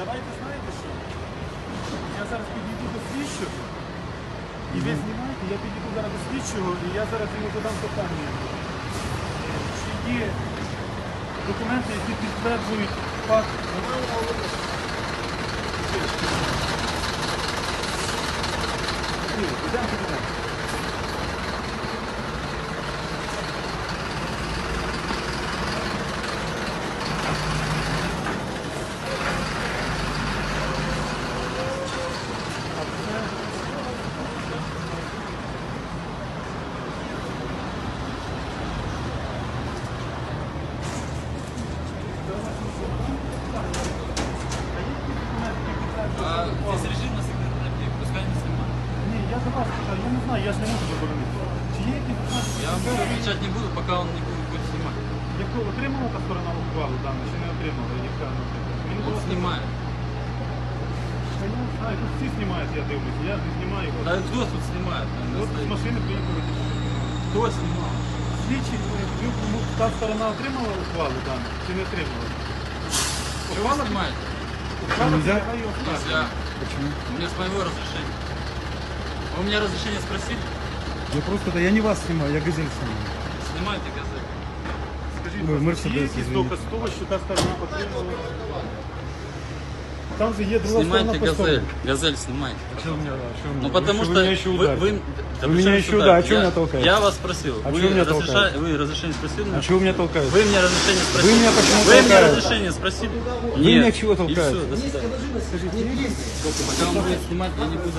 Давайте знаєте що? Я зараз підійду до слідчого, і ви знімаєте, я підійду зараз до слідчого, і я зараз йому задам питання. Чи є документи, які підтверджують факт? Ідемо, підійдемо. Здесь режим на секретаре, пускай не снимают. Ні, я за вас питаю, я не знаю, я ж не можу заборонити. Чи є якісь Я вам отвечать не буду, пока он не будет, снимать. яку отримала та сторона ухвалу дану, чи не отримала, яка наприклад? Мені Он було снимает. Та я не знаю, тут всі знімають, я дивлюся, я ж не знімаю. Да кто тут снимает? От з машини приїхали. ті, що знімали. Кто снимал? Слідчі, ну, ну, та сторона отримала ухвалу дану, чи не отримала? Вы снимаете? Ухвала Нельзя? підлягає її оскарженню. Нельзя. Почему? У меня с моего разрешения. Вы у меня разрешение спросили? Я просто, да я не вас снимаю, я газель снимаю. Снимайте газету. Скажіть, Ну, будь ласка, чи є Мерседес, якийсь извините. доказ того, що та сторона отримала? Там же є друга сторона Снимайте постанови. газель. Газель снимайте. А что у меня, а что у меня? Ну потому вы, что Вы меня еще вы, ударите. вы, да Вы при меня чем еще сюда? ударите. А чего Я- меня толкаете? Я вас спросил. А вы, чего меня разреша- толкаете? вы разрешение спросили? А чего вы меня толкаете? Вы мне разрешение спросили? меня почему Вы мне толкаете? разрешение спросили? Вы Нет. меня чего И толкаете? все, до свидания. Пока он будет снимать, я не буду.